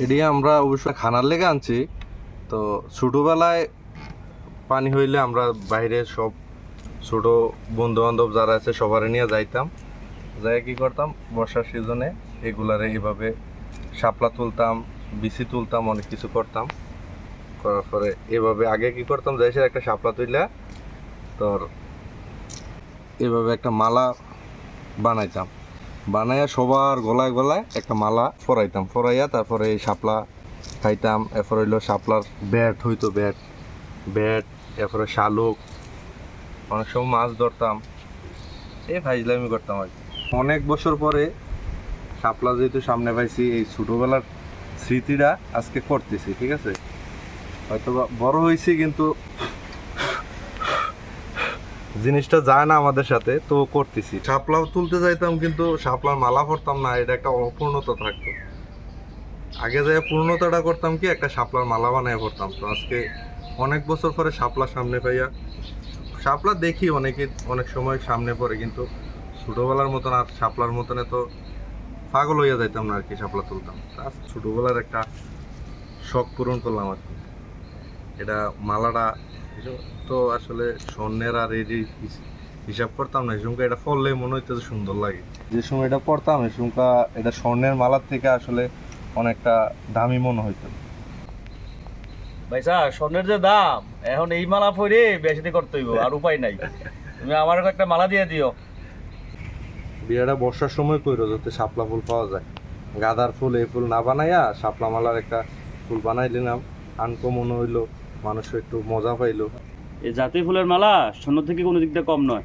এটি আমরা অবশ্য খানার লেগে আনছি। তো ছোটোবেলায় পানি হইলে আমরা বাইরে সব ছোট বন্ধু বান্ধব যারা আছে সবারে নিয়ে যাইতাম। যাই কি করতাম? বর্ষার সিজনে এগুলারে এইভাবে শাপলা তুলতাম বিসি তুলতাম, অনেক কিছু করতাম। করার পরে এভাবে আগে কি করতাম? যাই একটা শাপলা তুইলা তোর এভাবে একটা মালা বানাইতাম। বানাইয়া সবার গলায় গলায় একটা মালা পরাইতাম পরাইয়া তারপরে এই শাপলা খাইতাম, এরপর হইল শাপলার ব্যাট, হইতো ব্যাট। ব্যাট, এরপরে শালুক, অনেক সময় মাছ ধরতাম। এই ফাইজলামি করতাম আর। অনেক বছর পরে শাপলা যেহেতু সামনে পাইছি, এই ছোটোবেলার স্মৃতিটা আজকে করতেছি, ঠিক আছে? হয়তো বড় হয়েছি কিন্তু জিনিসটা যায় না আমাদের সাথে, তো করতেছি। শাপলাও তুলতে যাইতাম, কিন্তু শাপলার মালা পরতাম না, এটা একটা অপূর্ণতা থাকতো। আগে যাই পূর্ণতাটা করতাম কি, একটা শাপলার মালা বানায় পড়তাম তো আজকে অনেক বছর পরে শাপলা সামনে পাইয়া, শাপলা দেখি অনেকে, অনেক সময় সামনে পড়ে কিন্তু ছোটোবেলার মতন আর শাপলার মতন এত পাগল হইয়া যাইতাম না আর কি, শাপলা তুলতাম। ছোটবেলার একটা শখ পূরণ করলাম আর কি। এটা মালাটা তো আসলে স্বর্ণের আর এই যে হিসাব করতাম না এই সময় এটা পরলে মনে হইতে যে সুন্দর লাগে। যে সময় এটা পরতাম এই সময় এটা স্বর্ণের মালার থেকে আসলে অনেকটা দামি মনে হইতো। ভাইসা স্বর্ণের যে দাম এখন এই মালা পরে বেশি দিয়ে করতে হইব আর উপায় নাই। তুমি আমার একটা মালা দিয়ে দিও। বিয়েটা বর্ষার সময় কইরো যাতে শাপলা ফুল পাওয়া যায়। গাঁদার ফুল এই ফুল না বানাইয়া শাপলা মালার একটা ফুল বানাই নিলাম আনকমন হইল। মানুষের একটু মজা পাইলো এই জাতীয় ফুলের মালা শূন্য থেকে কোনো দিকটা কম নয়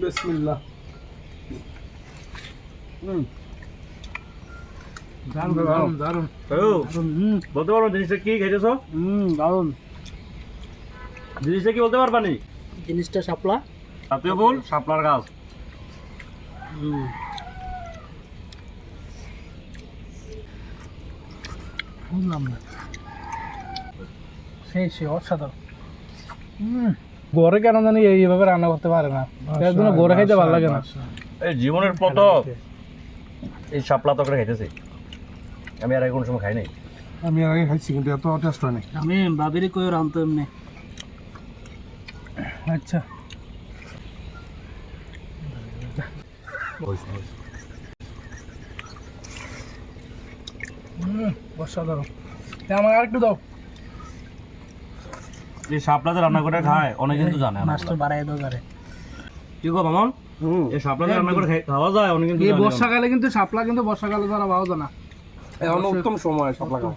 বিসমিল্লাহ। হুম। দারুণ দারুণ দারুণ ও, বলতে পারো জিনিসটা কি খেয়েছো? হুম দারুণ জিনিসটা কি বলতে পারবা নি? জিনিসটা শাপলা। জাতীয় ফুল শাপলার গাছ। হুম। বুঝলাম না। সেই সে অসাধারণ। হুম। গড়ে কেন জানি এইভাবে রান্না করতে পারে না। একদিনও গড়ে খাইতে ভালো লাগে না। এই জীবনের প্রথম এই শাপলা তরকারি খাইতেছি। আমি আর কোনো সময় খাই নাই। আমি আর আগে খাইছি কিন্তু এত টেস্ট হয় আমি বাবিরি কই রানতো এমনি। আচ্ছা। হুম অসাধারণ আমার আর একটু দাও। এই শাপলাতে রান্না করে খায় অনেক কিন্তু জানে না। মাছটা বাড়াই দাও জারে কি গো মামন? এই শাপলাতে রান্না করে খাই- খাওয়া যায়? অনেক কিন্তু এই বর্ষাকালে কিন্তু সাপলা কিন্তু বর্ষাকালে ধরা পাওয়া যায় না এখন উত্তম সময় সাপলা লাগা